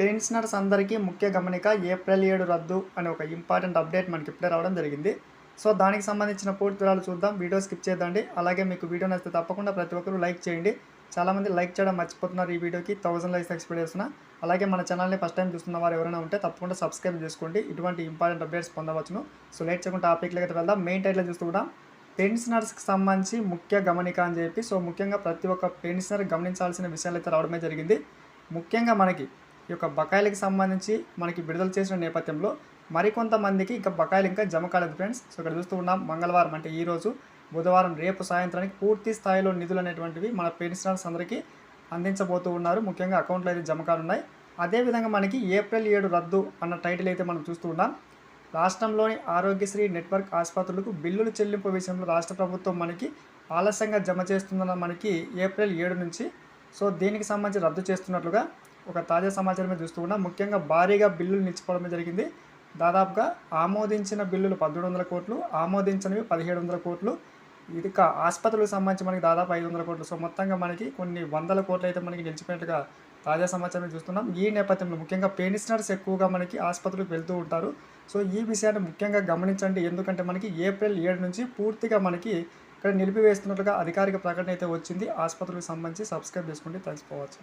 Pensioners అందరికీ ముఖ్య గమనిక ఏప్రిల్ ఏడు రద్దు అనే ఒక ఇంపార్టెంట్ అప్డేట్ మనకి ఇప్పుడే రావడం జరిగింది. సో దానికి సంబంధించిన పూర్తి వివరాలు చూద్దాం. వీడియో స్కిప్ చేద్దండి అలాగే మీకు వీడియో నచ్చితే తప్పకుండా ప్రతి ఒక్కరూ లైక్ చేయండి. చాలామంది లైక్ చేయడం మర్చిపోతున్నారు ఈ వీడియోకి. థౌసండ్ లైక్స్ ఎక్స్పెక్ట్ చేస్తున్నా. అలాగే మన ఛానల్ని ఫస్ట్ టైం చూస్తున్న వారు ఎవరైనా ఉంటే తప్పకుండా సబ్స్క్రైబ్ చేసుకోండి. ఇటువంటి ఇంపార్టెంట్ అప్డేట్స్ పొందవచ్చును. సో లేట్ చేయకుండా టాపిక్లకి అయితే వెళ్దాం. మెయిన్ టైట్లో చూస్తూ కూడా పెన్షనర్స్కి సంబంధించి ముఖ్య గమనిక అని చెప్పి సో ముఖ్యంగా ప్రతి ఒక్క పెన్షనర్ గమనించాల్సిన విషయాలు అయితే రావడమే జరిగింది. ముఖ్యంగా మనకి ఈ యొక్క బకాయిలకి సంబంధించి మనకి విడుదల చేసిన నేపథ్యంలో మరికొంతమందికి ఇంకా బకాయిలు ఇంకా జమ కాలేదు ఫ్రెండ్స్. సో ఇక్కడ చూస్తూ ఉన్నాం మంగళవారం అంటే ఈ రోజు బుధవారం రేపు సాయంత్రానికి పూర్తి స్థాయిలో నిధులు అనేటువంటివి మన పెన్షనర్స్ అందరికీ అందించబోతూ ఉన్నారు. ముఖ్యంగా అకౌంట్లో అయితే జమ కానున్నాయి. అదేవిధంగా మనకి ఏప్రిల్ ఏడు రద్దు అన్న టైటిల్ అయితే మనం చూస్తూ ఉన్నాం. రాష్ట్రంలోని ఆరోగ్యశ్రీ నెట్వర్క్ ఆసుపత్రులకు బిల్లుల చెల్లింపు విషయంలో రాష్ట్ర ప్రభుత్వం మనకి ఆలస్యంగా జమ చేస్తుందన్న మనకి ఏప్రిల్ ఏడు నుంచి సో దీనికి సంబంధించి రద్దు చేస్తున్నట్లుగా ఒక తాజా సమాచారం చూస్తూ ఉన్నా. ముఖ్యంగా భారీగా బిల్లులు నిలిచిపోవడం జరిగింది. దాదాపుగా ఆమోదించిన బిల్లులు పద్దెనిమిది వందల కోట్లు ఆమోదించినవి పదిహేడు వందల కోట్లు. ఇది ఆసుపత్రులకు సంబంధించి మనకి దాదాపు ఐదు వందల కోట్లు. సో మొత్తంగా మనకి కొన్ని వందల కోట్లు అయితే మనకి నిలిచిపోయినట్టుగా తాజా సమాచారం చూస్తున్నాం. ఈ నేపథ్యంలో ముఖ్యంగా పెన్షనర్స్ ఎక్కువగా మనకి ఆసుపత్రులకు వెళ్తూ ఉంటారు. సో ఈ విషయాన్ని ముఖ్యంగా గమనించండి. ఎందుకంటే మనకి ఏప్రిల్ ఏడు నుంచి పూర్తిగా మనకి ఇక్కడ నిలిపివేస్తున్నట్లుగా అధికారిక ప్రకటన అయితే వచ్చింది. ఆసుపత్రులకు సంబంధించి సబ్స్క్రైబ్ చేసుకోండి. తెలుసుకోవచ్చు